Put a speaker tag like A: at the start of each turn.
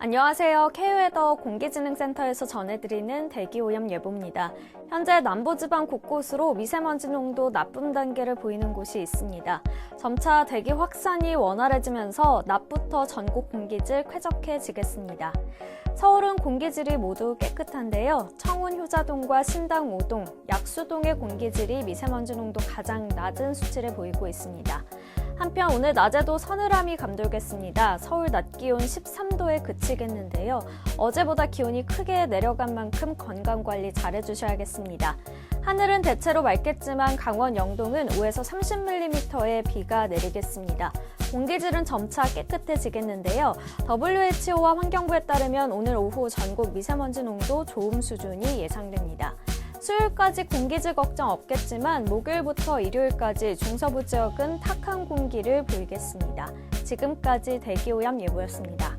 A: 안녕하세요. K웨더 공기진흥센터에서 전해드리는 대기오염 예보입니다. 현재 남부지방 곳곳으로 미세먼지 농도 나쁨 단계를 보이는 곳이 있습니다. 점차 대기 확산이 원활해지면서 낮부터 전국 공기질 쾌적해지겠습니다. 서울은 공기질이 모두 깨끗한데요. 청운 효자동과 신당 5동, 약수동의 공기질이 미세먼지 농도 가장 낮은 수치를 보이고 있습니다. 한편 오늘 낮에도 서늘함이 감돌겠습니다. 서울 낮 기온 13도에 그치겠는데요. 어제보다 기온이 크게 내려간 만큼 건강 관리 잘 해주셔야겠습니다. 하늘은 대체로 맑겠지만 강원 영동은 5에서 30mm의 비가 내리겠습니다. 공기질은 점차 깨끗해지겠는데요. WHO와 환경부에 따르면 오늘 오후 전국 미세먼지 농도 좋음 수준이 예상됩니다. 수요일까지 공기질 걱정 없겠지만 목요일부터 일요일까지 중서부 지역은 탁한 공기를 보이겠습니다. 지금까지 대기오염 예보였습니다.